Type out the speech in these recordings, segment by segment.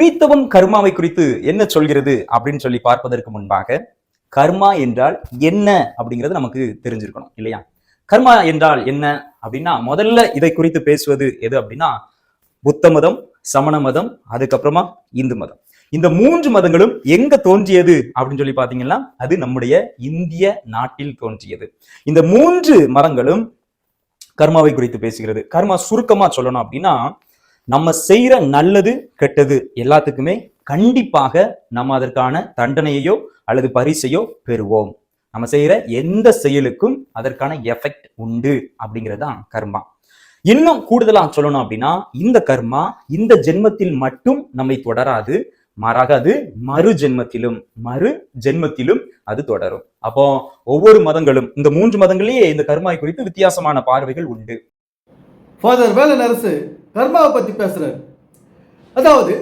கிறித்தவம் கர்மாவை குறித்து என்ன சொல்கிறது அப்படின்னு சொல்லி பார்ப்பதற்கு முன்பாக கர்மா என்றால் என்ன அப்படிங்கிறது நமக்கு தெரிஞ்சிருக்கணும் இல்லையா? கர்மா என்றால் என்ன அப்படின்னா முதல்ல இதை குறித்து பேசுவது எது அப்படின்னா புத்த மதம் சமண மதம் அதுக்கப்புறமா இந்து மதம். இந்த மூன்று மதங்களும் எங்க தோன்றியது அப்படின்னு சொல்லி பாத்தீங்கன்னா அது நம்முடைய இந்திய நாட்டில் தோன்றியது. இந்த மூன்று மதங்களும் கர்மாவை குறித்து பேசுகிறது. கர்மா சுருக்கமா சொல்லணும் அப்படின்னா நம்ம செய்யற நல்லது கெட்டது எல்லாத்துக்குமே கண்டிப்பாக நம்ம அதற்கான தண்டனையோ அல்லது பரிசையோ பெறுவோம். நம்ம செய்யற எந்த செயலுக்கும் அதற்கான எஃபெக்ட் உண்டு அப்படிங்கிறது தான் கர்மா. இன்னும் கூடுதலா சொல்லணும் அப்படின்னா இந்த கர்மா இந்த ஜென்மத்தில் மட்டும் நம்மை தொடராது மாறாக அது மறு ஜென்மத்திலும் மறு ஜென்மத்திலும் அது தொடரும். அப்போ ஒவ்வொரு மதங்களும் இந்த மூன்று மதங்களிலேயே இந்த கர்மாய் குறித்து வித்தியாசமான பார்வைகள் உண்டு. ஃபாதர் வேலன் அரசு கர்மாவை பற்றி பேசுகிறார் அதாவது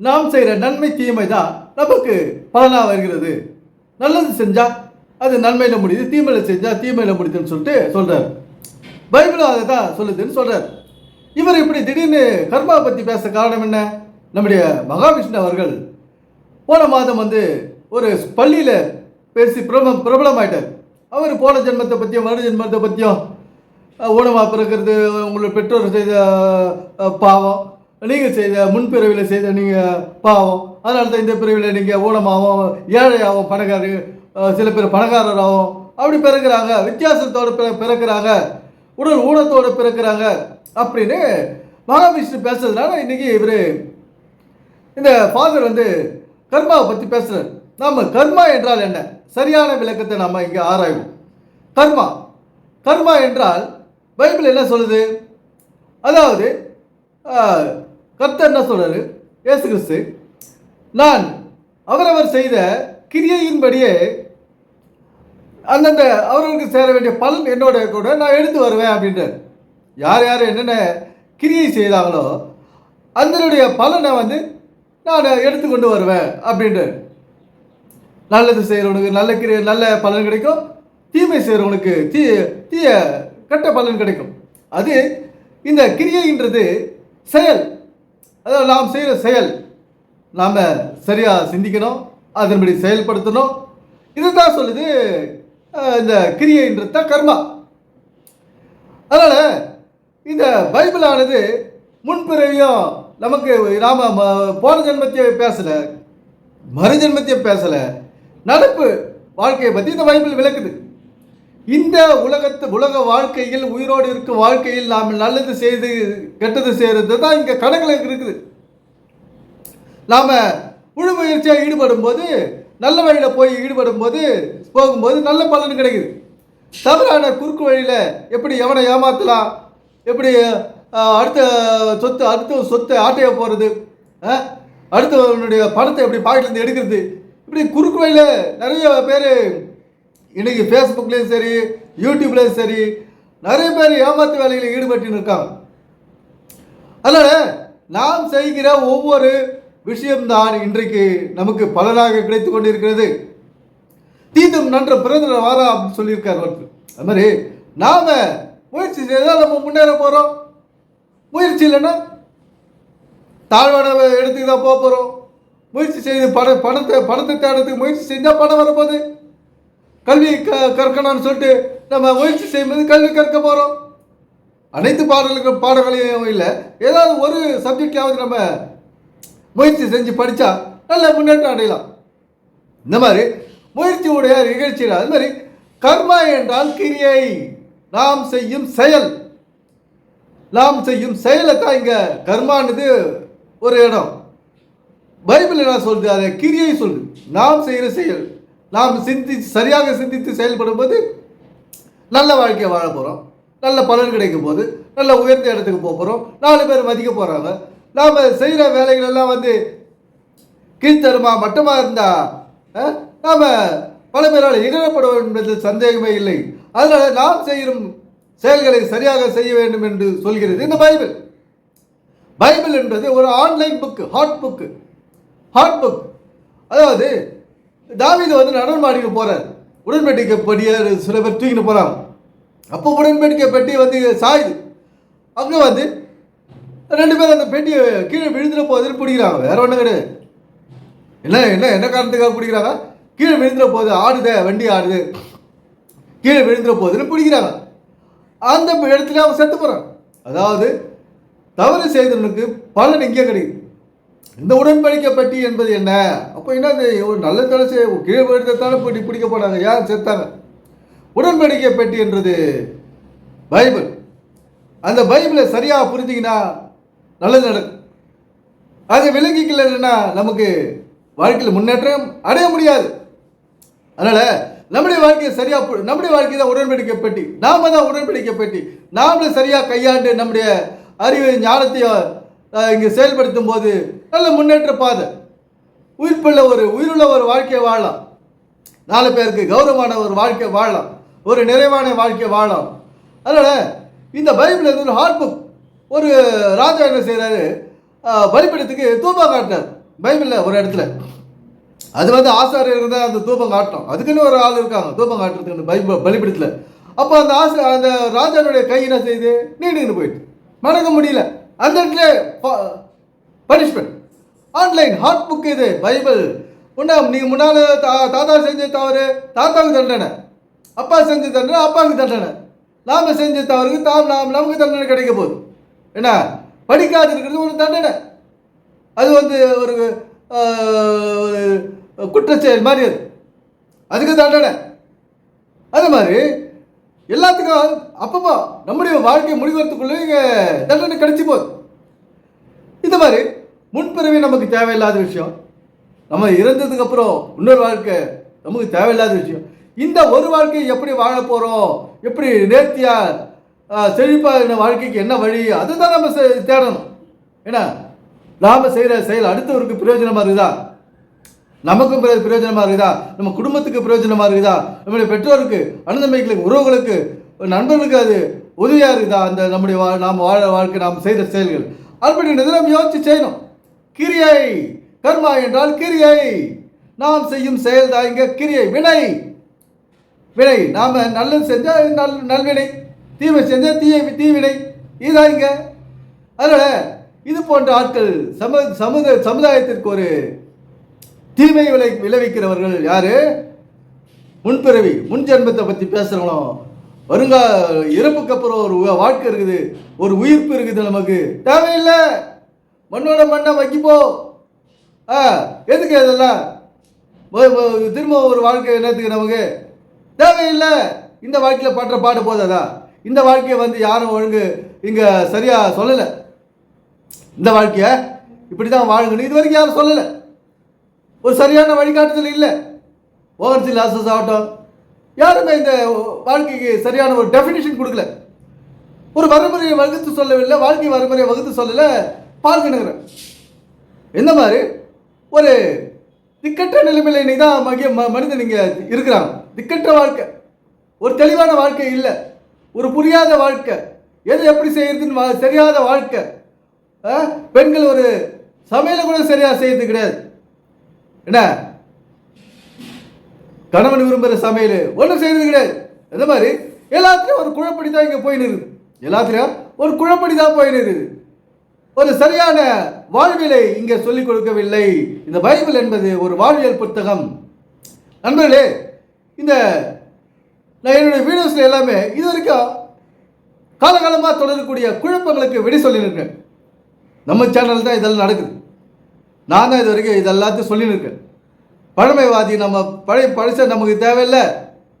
நாம் செய்கிற நன்மை தீமை தான் நமக்கு பலனாக வருகிறது. நல்லது செஞ்சால் அது நன்மையில் முடியுது தீமையில் செஞ்சால் தீமையில் முடியுதுன்னு சொல்லிட்டு சொல்கிறார் பைபிளும் அதை தான் சொல்லுதுன்னு சொல்கிறார் இவர் இப்படி திடீர்னு கர்மாவை பற்றி பேச காரணம் என்ன? நம்முடைய மகாவிஷ்ணு அவர்கள் போன மாதம் வந்து ஒரு பள்ளியில் பேசி பிரபலம் பிரபலமாயிட்டார். அவர் போன ஜென்மத்தை பற்றியும் மறு ஜென்மத்தை பற்றியும் ஊனமாக பிறக்கிறது உங்களோட பெற்றோர் செய்த பாவம் நீங்கள் செய்த முன்பிறவியில் செய்த நீங்கள் பாவம் அதனால தான் இந்த பிறவியில் நீங்கள் ஊனமாகவும் ஏழையாகவும் பணக்காரர் சில பேர் பணக்காரராகவும் அப்படி பிறக்கிறாங்க வித்தியாசத்தோடு பிற பிறக்கிறாங்க உடல் ஊனத்தோடு பிறக்கிறாங்க அப்படின்னு மகாவிஷ்ணு பேசுறதுனால இன்றைக்கி இவர் இந்த ஃபாதர் வந்து கர்மாவை பற்றி பேசுகிறார் நாம் கர்மா என்றால் என்ன? சரியான விளக்கத்தை நாம் இங்கே ஆராய்வோம். கர்மா. கர்மா என்றால் பைபிள் என்ன சொல்லுது? அதாவது ஆஹ், கர்த்தர் என்ன சொல்கிறார் ஏசு கிறிஸ்து நான் அவரவர் செய்த கிரியையின்படியே அந்தந்த அவர்களுக்கு சேர வேண்டிய பலன் என்னோட கூட நான் எடுத்து வருவேன் அப்படின்றார். யார் யார் என்னென்ன கிரியை செய்தாங்களோ அதனுடைய பலனை வந்து நான் எடுத்து கொண்டு வருவேன் அப்படின்றார். நல்லது செய்கிறவனுக்கு நல்ல கிரி நல்ல பலன் கிடைக்கும். தீமை செய்கிறவனுக்கு தீ தீய கெட்ட பலன் கிடைக்கும். அது இந்த கிரியைன்றது செயல். அதாவது நாம் செய்கிற செயல் நாம் சரியாக சிந்திக்கணும் அதன்படி செயல்படுத்தணும். இதுதான் சொல்லுது இந்த கிரியைன்றது தான் கர்மா. அதனால் இந்த பைபிளானது முன்பிறவியும் நமக்கு நாம் போன ஜென்மத்தையே பேசலை மறு ஜென்மத்தையும் பேசலை. நடப்பு வாழ்க்கையை பற்றி இந்த பைபிள் விளக்குது. இந்த உலகத்து உலக வாழ்க்கையில் உயிரோடு இருக்கும் வாழ்க்கையில் நாம் நல்லது செய்து கெட்டது செய்கிறது தான் இங்கே கணக்கில் இருக்குது. நாம் முழு முயற்சியாக ஈடுபடும் போது நல்ல வழியில் போய் ஈடுபடும் போது போகும்போது நல்ல பலன் கிடைக்குது. தவறான குறுக்கு வழியில் எப்படி எவனை ஏமாற்றலாம் எப்படி அடுத்த சொத்து அடுத்த சொத்தை ஆட்டைய போகிறது அடுத்தவனுடைய பணத்தை எப்படி பாக்கெட்லேருந்து எடுக்கிறது? இப்படி குறுக்கு வழியில் நிறைய பேர் இன்னைக்கு ஃபேஸ்புக்லேயும் சரி யூடியூப்லேயும் சரி நிறைய பேர் ஏமாத்து வேலைகளில் ஈடுபட்டு இருக்காங்க. அதனால் நாம் செய்கிற ஒவ்வொரு விஷயம்தான் இன்றைக்கு நமக்கு பலனாக கிடைத்து கொண்டிருக்கிறது. தீதும் நன்ற பிறந்த வாரா அப்படின்னு சொல்லியிருக்கார் அவர் அது மாதிரி நாம் முயற்சி செய்தால் நம்ம முன்னேற போகிறோம் முயற்சி இல்லைன்னா தாழ்வான இடத்துக்கு தான் போக போகிறோம் முயற்சி செய்து பண பணத்தை பணத்தை தேடுறதுக்கு முயற்சி செஞ்சால் பணம் வரப்போகுது. கல்வி க கற்கணும்னு சொல்லிட்டு நம்ம முயற்சி செய்யும்போது கல்வி கற்க போகிறோம் அனைத்து பாடல்கள் பாடங்களையும் இல்லை. ஏதாவது ஒரு சப்ஜெக்டாவது நம்ம முயற்சி செஞ்சு படித்தா நல்ல முன்னேற்றம் அடையலாம். இந்த மாதிரி முயற்சியுடைய நிகழ்ச்சியில் அது மாதிரி கர்மா என்றால் கிரியை. நாம் செய்யும் செயல். நாம் செய்யும் செயலை தான் இங்கே கர்மானது ஒரு இடம். பைபிள் என்ன சொல்லுது? அதை கிரியை சொல்லுது. நாம் செய்கிற செயல். நாம் சிந்தி சரியாக சிந்தித்து செயல்படும் போது நல்ல வாழ்க்கையை வாழ போகிறோம் நல்ல பலன் கிடைக்கும் போது நல்ல உயர்ந்த இடத்துக்கு போக போகிறோம் நாலு பேர் மதிக்க போகிறாங்க நாம் செய்கிற வேலைகள் எல்லாம் வந்து கீழ்த்தரமா மட்டமாக இருந்தால் நாம் பல பேரால் இகழப்படும் என்பது சந்தேகமே இல்லை. அதனால் நாம் செய்யும் செயல்களை சரியாக செய்ய வேண்டும் என்று சொல்கிறது இந்த பைபிள். பைபிள் என்பது ஒரு online book hot book. Hot book. அதாவது தாவீது வந்து நடனமாடிக்கு போகிறார் உடன்படிக்கை படியை சில பேர் தூக்கிட்டு போகிறாங்க அப்போ உடன்படிக்கை பெட்டி வந்து சாயுது. அங்கே வந்து ரெண்டு பேரும் அந்த பெட்டியை கீழே விழுந்துட போகுதுன்னு பிடிக்கிறாங்க வேற ஒன்றும் கிடையாது. என்ன என்ன என்ன காரணத்துக்காக பிடிக்கிறாங்க? கீழே விழுந்துட போகுது ஆடுதே வண்டி ஆடுது. கீழே விழுந்துட போகுதுன்னு பிடிக்கிறாங்க. அந்த இடத்துல அவன் செத்து போகிறான் அதாவது தவறு செய்தவனுக்கு பலன் எங்கே கிடைக்குது. இந்த உடன்படிக்கை பட்டி என்பது என்ன? அப்போ என்ன ஒரு நல்ல தலை கீழே விழுந்ததானே பிடி பிடிக்க போனாங்க யார் செத்தாங்க? உடன்படிக்கை பெட்டி என்றது பைபிள். அந்த பைபிளை சரியாக புரிஞ்சிங்கன்னா நல்லது நடக்கும். அதை விளங்கிக்கலன்னா நமக்கு வாழ்க்கையில் முன்னேற்றம் அடைய முடியாது. அதனால் நம்முடைய வாழ்க்கையை சரியாக பு- நம்முடைய வாழ்க்கை தான் உடன்படிக்கை பெட்டி. நாம தான் உடன்படிக்கை பெட்டி. நாமளும் சரியாக கையாண்டு நம்முடைய அறிவு ஞானத்தையும் இங்கே செயல்படுத்தும் போது நல்ல முன்னேற்ற பாதை. உயிர்ப்புள்ள ஒரு உயிருள்ள ஒரு வாழ்க்கையை வாழலாம். நாலு பேருக்கு கௌரவமான ஒரு வாழ்க்கை வாழலாம். ஒரு நிறைவான வாழ்க்கை வாழலாம். அதனால் இந்த பைபிள் வந்து ஒரு ஹார்ட் புக் ஒரு ராஜா என்ன செய்கிறாரு பலிப்பிடத்துக்கு தூபம் காட்டினார். பைபிளில் ஒரு இடத்துல. அது வந்து ஆசாரியர் தான் அந்த தூபம் காட்டணும். அதுக்குன்னு ஒரு ஆள் இருக்காங்க. தூபம் காட்டுறதுக்கு பைபிள் பலிபீடத்தில். அப்போ அந்த ஆசை அந்த ராஜாவுடைய கை என்ன செய்யுது நீண்டுன்னு போயிட்டு. மணக்க முடியல. அந்த இடத்துல பனிஷ்மெண்ட் ஆன்லைன் ஹாட் புக் இது பைபிள். உன்ன நீ முன்னால தா- தாத்தா செஞ்ச தவறு தாத்தாவுக்கு தண்டனை. அப்பா செஞ்ச தண்டனை அப்பாவுக்கு தண்டனை. நாம செஞ்ச தவறுக்கு தாம் நாம் நமக்கு தண்டனை கிடைக்க போகுது. என்ன? படிக்காது இருக்கிறது ஒரு தண்டனை. அது வந்து ஒரு ஒரு குற்றச்செயல் மாதிரி அது. அதுக்கு தண்டனை. அது மாதிரி எல்லாத்துக்கும் அப்பப்போ நம்முடைய வாழ்க்கை முடிவதற்குள்ளே இங்கே தண்டனை கிடைச்சி போகுது. இந்த மாதிரி முன்பிறவி நமக்கு தேவையில்லாத விஷயம் நம்ம இறந்ததுக்கு அப்புறம் இன்னொரு வாழ்க்கை நமக்கு தேவையில்லாத விஷயம். இந்த ஒரு வாழ்க்கையை எப்படி வாழ போகிறோம் எப்படி நேர்த்தியா செழிப்பாக வாழ்க்கைக்கு என்ன வழி அதை தான் நம்ம செ- தேடணும். ஏன்னா நாம் செய்கிற செயல் அடுத்தவருக்கு பிரயோஜனமாக இருக்குதா நமக்கும் பிறகு பிரயோஜனமாக இருக்குதா? நம்ம குடும்பத்துக்கு பிரயோஜனமாக இருக்குதா? நம்முடைய பெற்றோருக்கு அண்ணந்தமைகளுக்கு உறவுகளுக்கு நண்பர்களுக்கு அது உதவியாக இருக்குதா? அந்த நம்முடைய வா நாம் வாழ வாழ்க்கை நாம் செய்த செயல்கள். அப்படின்றது நம்ம யோசிச்சு செய்யணும். கிரியை கர்மா என்றால் கிரியை. நாம் செய்யும் செயல் தான் இங்கே கிரியை. வினை. வினை. நாம் நல்லது செஞ்சால் நல் நல்வினை. தீமை செஞ்சால் தீய தீவினை. இதுதான் இங்கே. அதனால் இது போன்ற ஆட்கள் சம சமுத சமுதாயத்திற்கு ஒரு தீமை விளை விளைவிக்கிறவர்கள் யாரு? முன்பிறவி முன் ஜென்மத்தை பற்றி பேசுகிறவங்களும் வருங்கா இறப்புக்கு அப்புறம் ஒரு வாழ்க்கை இருக்குது. ஒரு உயிர்ப்பு இருக்குது நமக்கு. தேவையில்லை. மண்ணோட மண்ணை வைக்கிப்போ. ஆ எதுக்கு இதெல்லாம்? திரும்ப ஒரு வாழ்க்கை என்னத்துக்கு நமக்கு? தேவையில்லை. இந்த வாழ்க்கையில் பாடுற பாடு போதாதா? இந்த வாழ்க்கையை வந்து யாரும் ஒழுங்கு இங்கே சரியாக சொல்லலை. இந்த வாழ்க்கையை இப்படி தான் வாழுங்கன்னு இது வரைக்கும் யாரும் சொல்லலை. ஒரு சரியான வழிகாட்டுதல் இல்லை. ஓவர்சி லாசஸ் ஆகட்டும். யாருமே இந்த வாழ்க்கைக்கு சரியான ஒரு டெஃபினிஷன் கொடுக்கல. ஒரு வரைமுறையை வகுத்து சொல்லவில்லை வாழ்க்கை வரைமுறையை வகுத்து சொல்லல பார்க்கணுங்கிறேன் இந்த மாதிரி? ஒரு திக்கற்ற நிலைமையில் இன்னைக்கு தான் மகிய ம- மனிதன் இங்கே இருக்கிறாங்க திக்கற்ற வாழ்க்கை. ஒரு தெளிவான வாழ்க்கை இல்லை. ஒரு புரியாத வாழ்க்கை. எது எப்படி செய்யறதுன்னு வா- தெரியாத வாழ்க்கை. ஆ? பெண்கள் ஒரு சமையலை கூட சரியாக செய்யறது கிடையாது. என்ன? கணவன் விரும்புகிற சமையல். ஒன்றும் செய்யறது கிடையாது இந்த மாதிரி? எல்லாத்துலேயும் ஒரு குழப்படி தான் இங்கே போயின்னு இருக்குது எல்லாத்துலேயும் ஒரு குழப்படி தான் போயின்னு இருக்குது ஒரு சரியான வாழ்வியலை இங்கே சொல்லிக் கொடுக்கவில்லை. இந்த பைபிள் என்பது ஒரு வாழ்வியல் புத்தகம். நண்பர்களே இந்த நான் என்னுடைய வீடியோஸில் எல்லாமே இது வரைக்கும் காலகாலமாக தொடரக்கூடிய குழப்பங்களுக்கு விடை சொல்லியிருக்கேன் நம்ம சேனல் தான் இதெல்லாம் நடக்குது. நான் தான் இது வரைக்கும் இதெல்லாத்தையும் சொல்லியிருக்கேன் பழமைவாதி நம்ம பழைய பழச நமக்கு தேவையில்லை.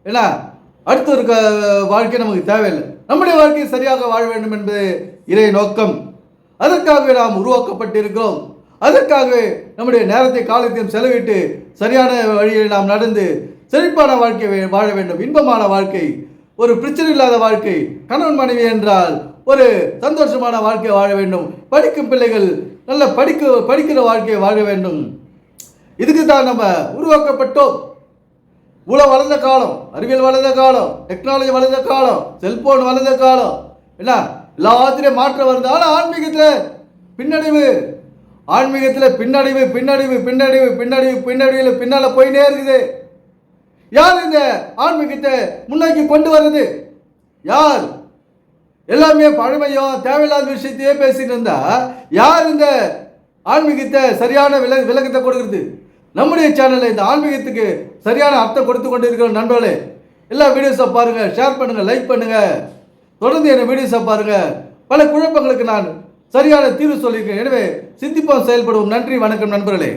ஏன்னா அடுத்து ஒரு க- வாழ்க்கை நமக்கு தேவையில்லை. நம்முடைய வாழ்க்கையை சரியாக வாழ வேண்டும் என்பது இறை நோக்கம். அதற்காகவே நாம் உருவாக்கப்பட்டிருக்கிறோம். அதற்காகவே நம்முடைய நேரத்தை காலத்தையும் செலவிட்டு சரியான வழியில் நாம் நடந்து செழிப்பான வாழ்க்கை வாழ வேண்டும். இன்பமான வாழ்க்கை ஒரு பிரச்சனை இல்லாத வாழ்க்கை. கணவன் மனைவி என்றால் ஒரு சந்தோஷமான வாழ்க்கையை வாழ வேண்டும். படிக்கும் பிள்ளைகள் நல்ல படிக்க படிக்கிற வாழ்க்கையை வாழ வேண்டும். இதுக்கு தான் நம்ம உருவாக்கப்பட்டோம். இவ்வளோ வளர்ந்த காலம் அறிவியல் வளர்ந்த காலம் டெக்னாலஜி வளர்ந்த காலம் செல்போன் வளர்ந்த காலம். என்ன? எல்லாத்திலையும் மாற்றம் வருது ஆனால் ஆன்மீகத்தில் பின்னடைவு. ஆன்மீகத்தில் பின்னடைவு பின்னடைவு பின்னடைவு பின்னடைவு பின்னடைவில் பின்னால் போயினே இருக்குது யார் இந்த ஆன்மீகத்தை முன்னோக்கி கொண்டு வருது யார்? எல்லாமே பழமையும் தேவையில்லாத விஷயத்தையே பேசிட்டு இருந்தா யார் இந்த ஆன்மீகத்தை சரியான வில விளக்கத்தை கொடுக்குறது? நம்முடைய சேனலில் இந்த ஆன்மீகத்துக்கு சரியான அர்த்தம் கொடுத்து கொண்டு இருக்கிற நண்பர்களே. எல்லா வீடியோஸை பாருங்கள் ஷேர் பண்ணுங்கள் லைக் பண்ணுங்கள் தொடர்ந்து என்ன வீடியோஸை பாருங்கள் பல குழப்பங்களுக்கு நான் சரியான தீர்வு சொல்லியிருக்கேன். எனவே சிந்திப்போம் செயல்படுவோம். நன்றி வணக்கம் நண்பர்களே.